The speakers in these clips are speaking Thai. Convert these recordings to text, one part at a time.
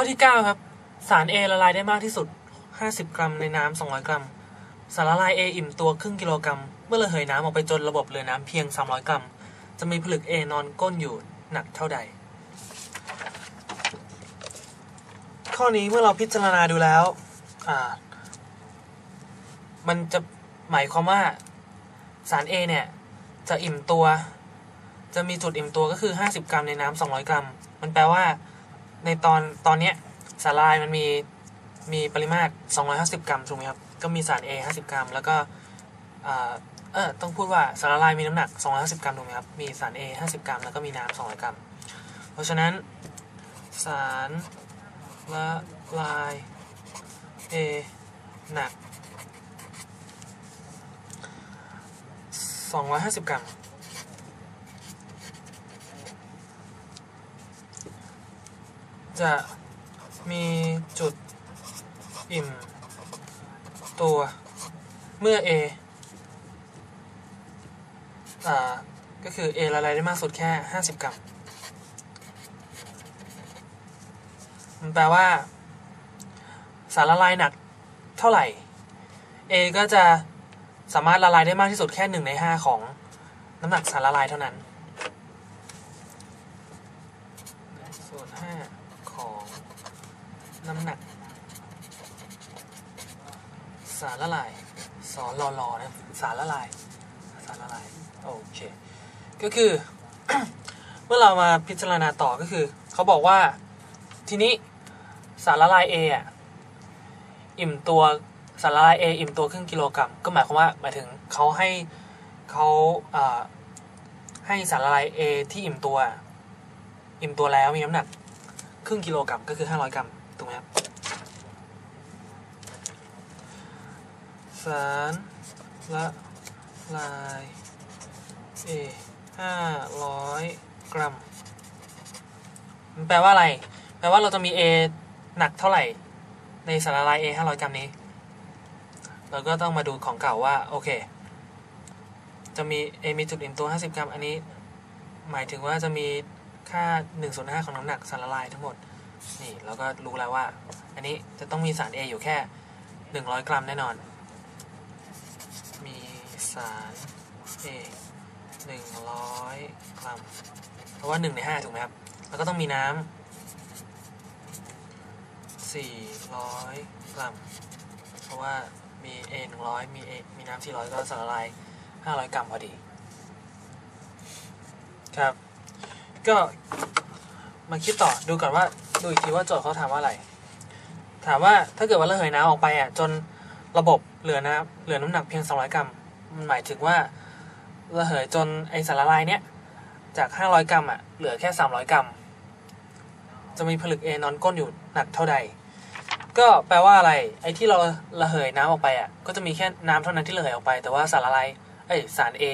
ข้อที่ 9 ครับ สาร A ละลายได้มากที่สุด 50 กรัมในน้ำ200 กรัม สารละลาย A อิ่มตัวครึ่งกิโลกรัม เมื่อระเหยน้ำออกไปจนระบบเหลือน้ำเพียง 300 กรัม จะมีผลึก A นอนก้นอยู่หนักเท่าใด ข้อนี้เมื่อเราพิจารณาดูแล้ว อ่า มันจะหมายความว่าสาร A เนี่ย จะอิ่มตัว จะมีจุดอิ่มตัวก็คือ 50 กรัมในน้ำ200 กรัม มันแปลว่า ในตอนตอนเนี้ยสารละลายมันมีมีปริมาตร 250 กรัมถูกไหมครับ ก็มีสาร A 50 กรัม แล้วก็อ่าเออต้องพูดว่าสารละลายมีน้ำหนัก 250 กรัมถูกไหมครับ มีสาร A 50 กรัม แล้วก็มีน้ำ200 กรัม เพราะฉะนั้นสารละลาย A หนัก 250 กรัม จะมีจุดอิ่ม ตัวเมื่อ A อ่า ก็คือ A ละลายได้มากสุดแค่ 50 กรัม มันแปลว่า สารละลายหนักเท่าไหร่ A ก็จะสามารถละลายได้มากที่สุดแค่ 1 ใน 5 ของน้ำหนักสารละลายเท่านั้นส่วน5 ของน้ำหนัก สารละลายสอนรอรอนะสารละลายสารละลายโอเคก็คือ เมื่อเรามาพิจารณาต่อก็คือ เขาบอกว่าทีนี้สารละลาย A อะอิ่มตัวสารละลาย A อิ่มตัวครึ่งกิโลกรัมก็หมายความว่าหมายถึงเขาให้เขาอ่าให้สารละลาย A ที่อิ่มตัว อิ่มตัวแล้วมีน้ำหนัก ครึ่งกิโลกรัมก็คือ 500 กรัมถูกไหมครับสารละลาย A 500กรัม มันแปลว่าอะไร แปลว่าเราจะมี A หนักเท่าไหร่ ในสารละลาย A 500 กรัมนี้ เราก็ต้องมาดูของเก่าว่า โอเค จะมี A มีจุดอิ่มตัว 50 กรัม อันนี้ หมายถึงว่าจะมี ค่า1ส่วน5ของน้ำหนักสารละลายทั้งหมด นี่เราก็รู้แล้วว่า อันนี้จะต้องมีสาร A อยู่แค่ 100 กรัมแน่นอน มีสาร A 100 กรัม เพราะว่า 1 ใน 5 ถูกไหมครับ แล้วก็ต้องมีน้ำ400 กรัม เพราะว่ามี A 100 มี A มีน้ำ400 ก็สารละลาย 500 กรัมพอดี ครับ ก็มาคิดต่อดูก่อนว่าดูอีกทีว่าโจทย์เขาถามว่าอะไร ถามว่าถ้าเกิดว่าระเหยน้ำออกไปอะจนระบบเหลือน้ำเหลือน้ำหนักเพียง 200 กรัม มันหมายถึงว่าระเหยจนไอสารละลายเนี้ยจาก 500 กรัมอะเหลือแค่ 300 กรัม จะมีผลึก A นอนก้นอยู่หนักเท่าใด ก็แปลว่าอะไรไอที่เราระเหยน้ำออกไปอะก็จะมีแค่น้ำเท่านั้นที่ระเหยออกไป แต่ว่าสารละลายเอ้ยสาร A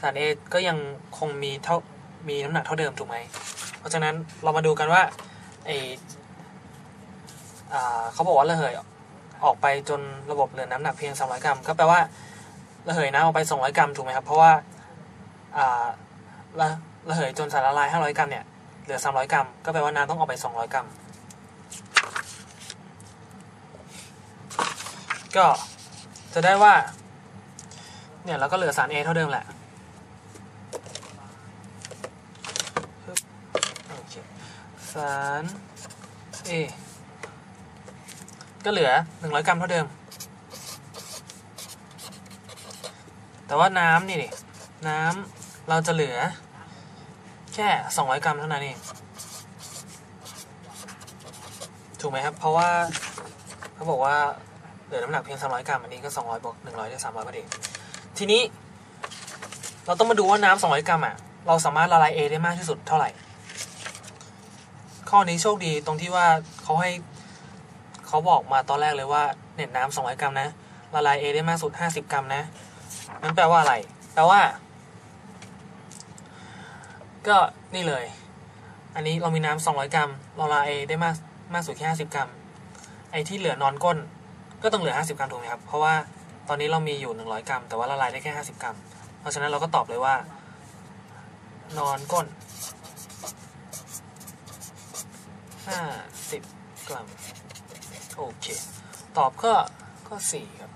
สาร A ก็ยังคงมีเท่า มีน้ำหนักเท่าเดิมถูกไหม เพราะฉะนั้นเรามาดูกันว่าไออเขาบอกว่าระเหยออกไปจนระบบเหลือน้ำหนักเพียง 300 กรัม ก็แปลว่าระเหยน้ำออกไป 200 กรัมถูกไหมครับ เพราะว่าอ่าระระเหยจนสารละลาย 500 กรัมเนี่ยเหลือ 300 กรัม ก็แปลว่าน้ำต้องออกไป 200 กรัม ก็จะได้ว่าเนี่ยเราก็เหลือสาร A เท่าเดิมแหละ โอเค สาร A ก็เหลือ 100 กรัมเท่าเดิม แต่ว่าน้ำนี่ดิน้ำเราจะเหลือ แค่ 200 กรัมเท่านั้นเอง ถูกไหมครับ เพราะว่าเขาบอกว่าเหลือน้ำหนักเพียง 300 กรัม อันนี้ก็ 200บวก100 ได้ 300พอดีทีนี้เราต้องมาดูว่าน้ำ200 กรัมอะ เราสามารถละลาย A ได้มากที่สุดเท่าไหร่ ข้อนี้โชคดีตรงที่ว่าเขาให้เขาบอกมาตอนแรกเลยว่าเน็ตน้ำ200กรัมนะละลาย A ได้มากสุด50กรัมนะนั่นแปลว่าอะไร แปลว่า ก็นี่เลย อันนี้เรามีน้ำ200กรัมละลาย A ได้มากมากสุดแค่50กรัม ไอ้ที่เหลือนอนก้น ก็ต้องเหลือ50กรัมถูกไหมครับ เพราะว่าตอนนี้เรามีอยู่100กรัม แต่ว่าละลายได้แค่50กรัม เพราะฉะนั้นเราก็ตอบเลยว่า นอนก้น 50 กรัม โอเค ตอบก็ก็สี่ครับ